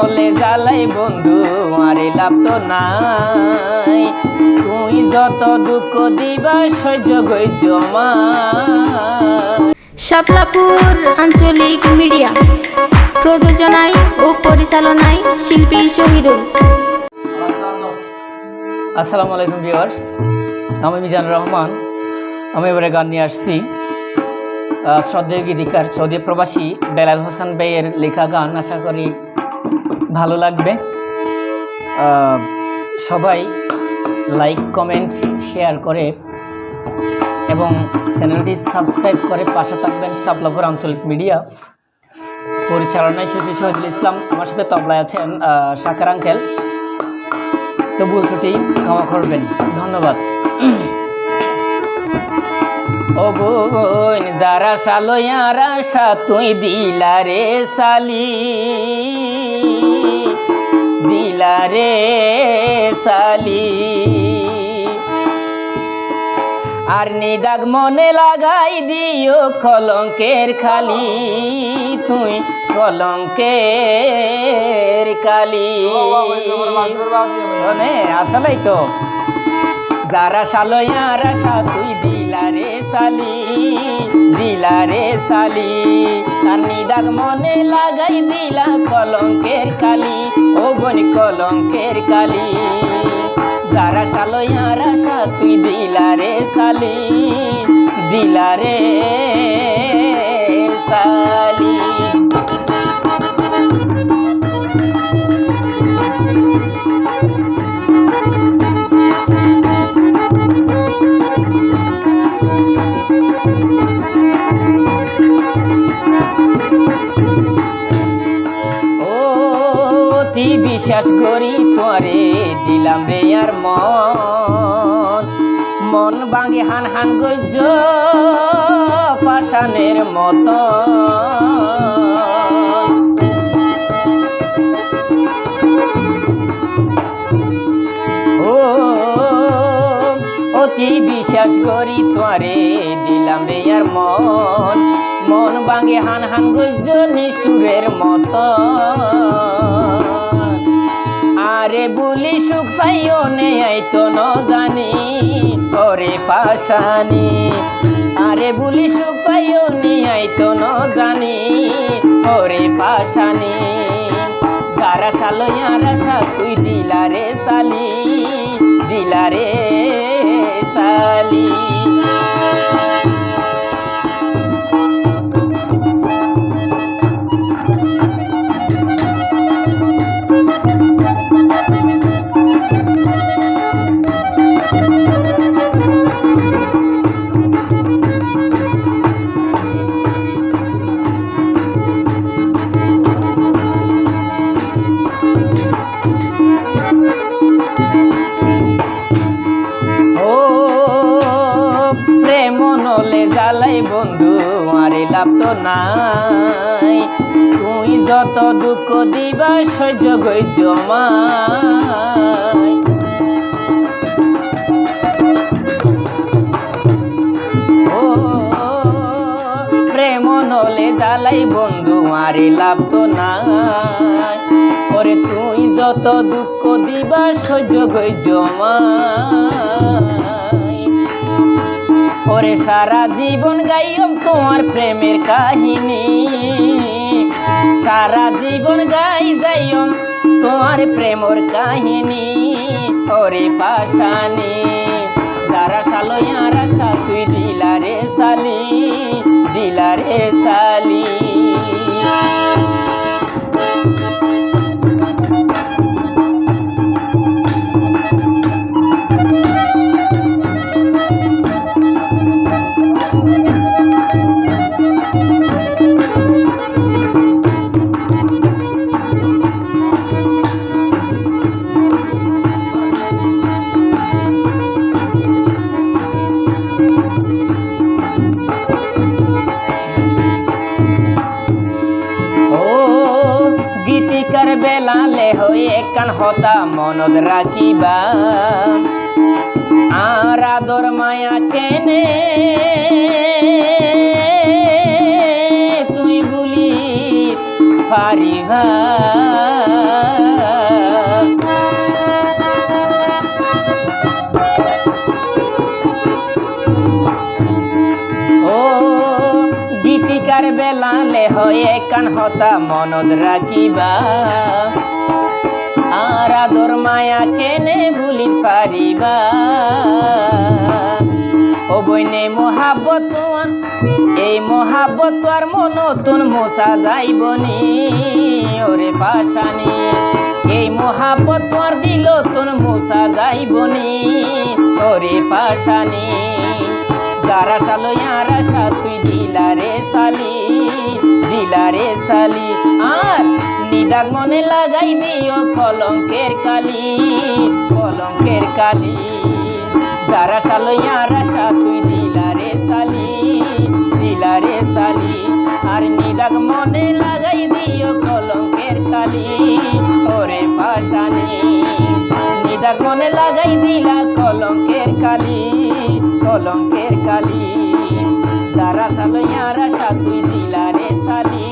মনলে জ্বালাই বন্ধু আরে লাভ তো নাই। তুই যত দুঃখ দিবা সহ্য গই জমা শাপলাপুর আঞ্চলিক মিডিয়া প্রযোজনায় ও পরিচালনায় শিল্পী শহীদুল। আসসালামু আলাইকুম ভিউয়ার্স আমি মিজানুর রহমান। আমি এবারে গান নিয়ে আসছি। শ্রদ্ধেয় গীতিকার সৌদি প্রবাসী বেলাল হোসেন বেয়ের লেখা গান আশা করি ভালো লাগবে। সবাই লাইক কমেন্ট শেয়ার করে এবং চ্যানেলটি সাবস্ক্রাইব করে পাশে থাকবেন শাপলাপুর আঞ্চলিক মিডিয়া। পরিচালনায় শিল্পী শহীদুল ইসলাম, আমার সাথে তবলায় আছেন শাকার আঙ্কেল। তো ভুল ত্রুটি ক্ষমা করবেন। ধন্যবাদ। ও যারা সালয়ারা সা তুই দিলা রে সালি দিলা রে সালি আর নিদাগ মনে লাগাই দিও কলঙ্কের খালি। তুই কলঙ্কের কালি আসলেই তো। যারা সালয়ারা সা তুই সালি দিলা রে সালি আর নিদাগ মনে লাগাই দিলা কলঙ্কের কালি। ও বোন কলঙ্কের কালি। যারা সালয়ারা সা তুই দিলা রে সালি দিলা সালি ও বিশ্বাস করি তোরে, দিলাম রে আর মন। মন বাঙে হান হান গজ পাশানের মতো অতি বিশ্বাস করি তোরে, দিলাম রে আর মন। মন বাঙে হান হান গজ নিষ্ঠুরের মতো আরে বলি সুখ পাইও নে আইতো ন জানি ওরে পাশানি। আরে বলি সুখ পাইও নে আইতো ন জানি ওরে পাশানি। যারা সালয়ারা সা তুই দিলারে সালি দিলা জ্বালাই বন্ধু, আরে লাভ তো নাই। তুই যত দুঃখ দিবা, সহ্য গই জমাই ও, প্রেম নলে বন্ধু, আরে লাভ তো নাই। ওরে তুই যত দুঃখ দিবা, সহ্য গই জমাই ওরে সারা জীবন গাইব তোমার প্রেমের কাহিনী। সারা জীবন গাই যাইম তোমার প্রেমর কাহিনী। ওরে পাশানি যারা সালয়ারা সা তুই দিলারে সালি দিলারে সালি বেলালে হয়ে কান হতা মনত রাখিবা। আর আদর মায়া কেনে? তুই বলি পারিবা। হয়ে হতা মনত রাখিবা। আর আদর মায়া কেনে ভুলি পারিবা। ও বইনে মহাব্বত এই মহাব্বত আর মনতুন মোসা যাইবনি ওরে পাশানি এই মহাব্বত আর দিল তুন মোসা যাইবনি ওরে পাশানি যারা সালো, ইয়ারা সা তুই দিলারে সালি দিলারে সালি। আর নিদাগ মনে লাগাই দিও কলঙ্কের কালি কলঙ্কের কালি। যারা সালো, ইয়ারা সা তুই দিলারে সালি দিলারে সালি। আর নিদাগ মনে লাগাই দিও কলঙ্কের কালি, ওরে পাশানি নিদাগ মনে লাগাই দিলা কলঙ্কের কালি। কলঙ্কের কালি। সারা সালো ইয়ারা সা তুই দিলারে সালি।